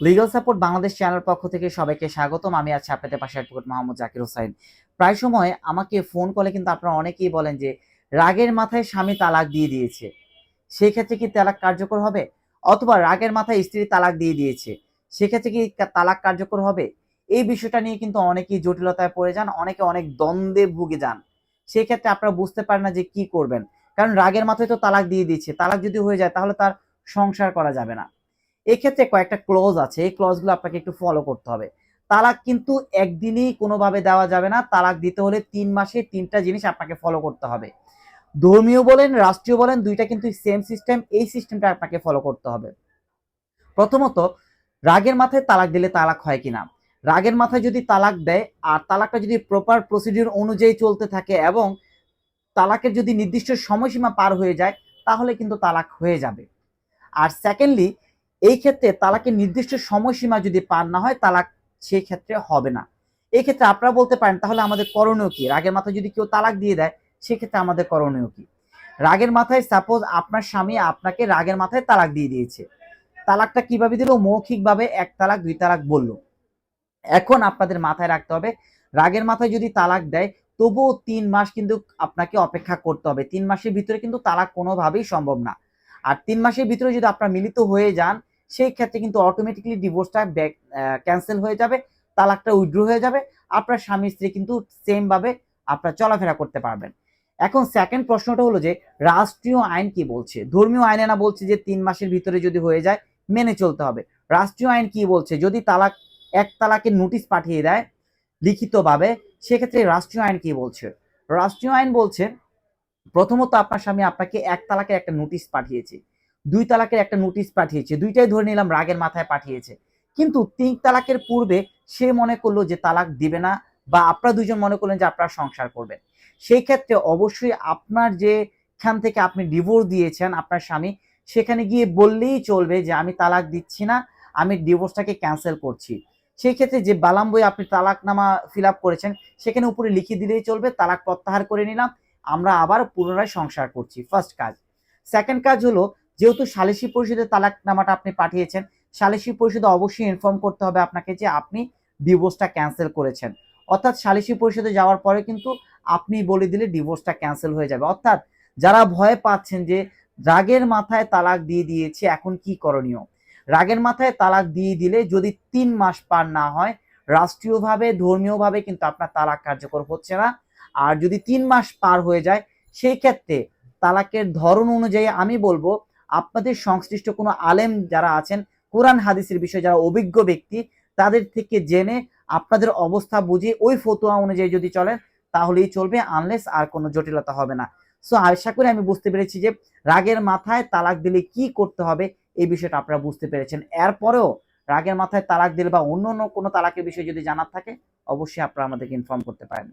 Legal support Bangladesh channel পক্ষ থেকে সবাইকে স্বাগতম। আমি আছি আপনাদের পাশে অ্যাডভোকেট মোহাম্মদ জাকির হোসাইন। প্রায় সময় আমাকে ফোন কলে কিন্তু আপনারা অনেকেই বলেন যে, রাগের মাথায় স্বামী তালাক দিয়ে দিয়েছে। সেই ক্ষেত্রে কি তালাক কার্যকর হবে? অথবা, রাগের মাথায় স্ত্রী তালাক দিয়ে দিয়েছে। সেক্ষেত্রে কি তালাক কার্যকর হবে? এই বিষয়টা নিয়ে কিন্তু অনেকেই জটিলতায় পড়ে যান, অনেকে অনেক দ্বন্দ্বে ভুগে যান। সেই ক্ষেত্রে আপনারা বুঝতে পারেন না যে কি করবেন। কারণ, রাগের মাথায় তো তালাক দিয়ে দিচ্ছে তালাক যদি হয়ে যায়, তাহলে তার সংসার করা যাবে না। এক্ষেত্রে কয়েকটা ক্লজ আছে। এই ক্লজগুলো আপনাকে একটু ফলো করতে হবে। তালাক কিন্তু একদিনেই কোনোভাবে দেওয়া যাবে না। তালাক দিতে হলে তিন মাসে তিনটা জিনিস আপনাকে ফলো করতে হবে। ধর্মীয় বলেন, রাষ্ট্রীয় বলেন, দুইটা কিন্তু সেম সিস্টেম এই সিস্টেমটা আপনাকে ফলো করতে হবে। প্রথমত, রাগের মাথায় তালাক দিলে তালাক হয় কিনা? রাগের মাথায় যদি তালাক দেয়, আর তালাকটা যদি প্রপার প্রসিডিউর অনুযায়ী চলতে থাকে এবং তালাকের যদি নির্দিষ্ট সময়সীমা পার হয়ে যায়, তাহলে কিন্তু তালাক হয়ে যাবে। আর সেকেন্ডলি এই ক্ষেত্রে তালাকের নির্দিষ্ট সময়সীমা যদি পার না হয়, তালাক সেই ক্ষেত্রে হবে না। এই ক্ষেত্রে আপনারা বলতে পারেন, তাহলে আমাদের করণীয় কি? রাগের মাথায় যদি কেউ তালাক দিয়ে দেয় সেক্ষেত্রে আমাদের করণীয় কি? রাগের মাথায় সাপোজ আপনার স্বামী আপনাকে রাগের মাথায় তালাক দিয়ে দিয়েছে। তালাকটা কীভাবে দিল? মৌখিকভাবে এক তালাক, দুই তালাক বলল। এখন আপনাদের মাথায় রাখতে হবে, রাগের মাথায় যদি তালাক দেয়, তবুও তিন মাস কিন্তু আপনাকে অপেক্ষা করতে হবে। তিন মাসের ভিতরে কিন্তু তালাক কোনোভাবেই সম্ভব না। আর তিন মাসের ভিতরে যদি আপনারা মিলিত হয়ে যান সেই ক্ষেত্রে কিন্তু অটোমেটিকলি ডিভোর্সটা ব্যাক ক্যান্সেল হয়ে যাবে, তালাকটা উইথড্র হয়ে যাবে, আপনার স্বামী স্ত্রী কিন্তু সেম ভাবে আপনারা চলাফেরা করতে পারবেন। এখন সেকেন্ড প্রশ্নটা হলো যে, রাষ্ট্রীয় আইন কি বলছে? ধর্মীয় আইনে না বলছে যে তিন মাসের ভিতরে যদি হয়ে যায়, মেনে চলতে হবে। রাষ্ট্রীয় আইন কি বলছে? যদি তালাক, এক তালাকের নোটিশ পাঠিয়ে দেয় লিখিতভাবে, সেক্ষেত্রে রাষ্ট্রীয় আইন কি বলছে? রাষ্ট্রীয় আইন বলছে, প্রথমত আপনার স্বামী আপনাকে এক তালাকের একটা নোটিশ পাঠিয়েছে। দুই তালাকের একটা নোটিশ পাঠিয়েছে, দুইটাই ধরে নিলাম রাগের মাথায় পাঠিয়েছে। কিন্তু তিন তালাকের পূর্বে সে মনে করল যে তালাক দিবে না বা আপনারা দুজন মনে করলেন যে আপনারা সংসার করবেন। সেই ক্ষেত্রে অবশ্যই আপনার যে খান থেকে আপনি ডিভোর্স দিয়েছেন আপনার স্বামী, সেখানে গিয়ে বললেই চলবে যে আমি তালাক দিচ্ছি না, আমি ডিভোর্সটাকে ক্যান্সেল করছি। সেই ক্ষেত্রে যে বালাম বই আপনি তালাকনামা ফিল আপ করেছেন, সেখানে উপরে লিখে দিলেই চলবে, তালাক প্রত্যাহার করে নিলাম, আমরা আবার পুনরায় সংসার করছি। ফার্স্ট কাজ। সেকেন্ড কাজ হলো যেহেতু সালিসি পরিষদে তালাকনামাটা আপনি পাঠিয়েছেন, সালিসি পরিষদে অবশ্যই ইনফর্ম করতে হবে আপনাকে যে আপনি ডিভোর্সটা ক্যান্সেল করেছেন। অর্থাৎ সালিসি পরিষদে যাওয়ার পরে কিন্তু আপনি বলে দিলে ডিভোর্সটা ক্যান্সেল হয়ে যাবে। অর্থাৎ যারা ভয় পাচ্ছেন যে রাগের মাথায় তালাক দিয়ে দিয়েছে, এখন কি করণীয়? রাগের মাথায় তালাক দিয়ে দিলে যদি তিন মাস পার না হয়, রাষ্ট্রীয়ভাবে, ধর্মীয়ভাবে কিন্তু আপনার তালাক কার্যকর হচ্ছে না। আর যদি তিন মাস পার হয়ে যায়, সেই ক্ষেত্রে তালাকের ধরন অনুযায়ী আমি বলব আপনাদের সংশ্লিষ্ট কোনো আলেম যারা আছেন, কোরআন হাদিসের বিষয়ে যারা অভিজ্ঞ ব্যক্তি, তাদের থেকে জেনে আপনাদের অবস্থা বুঝে ওই ফতোয়া অনুযায়ী যদি চলেন তাহলেই চলবে আনলেস আর কোনো জটিলতা হবে না। সো আশা করি আমি বুঝতে পেরেছি যে রাগের মাথায় তালাক দিলে কি করতে হবে, এই বিষয়টা আপনারা বুঝতে পেরেছেন। এরপরেও রাগের মাথায় তালাক দিলে বা অন্য অন্য কোনো তালাকের বিষয়ে যদি জানার থাকে, অবশ্যই আপনারা আমাদেরকে ইনফর্ম করতে পারেন।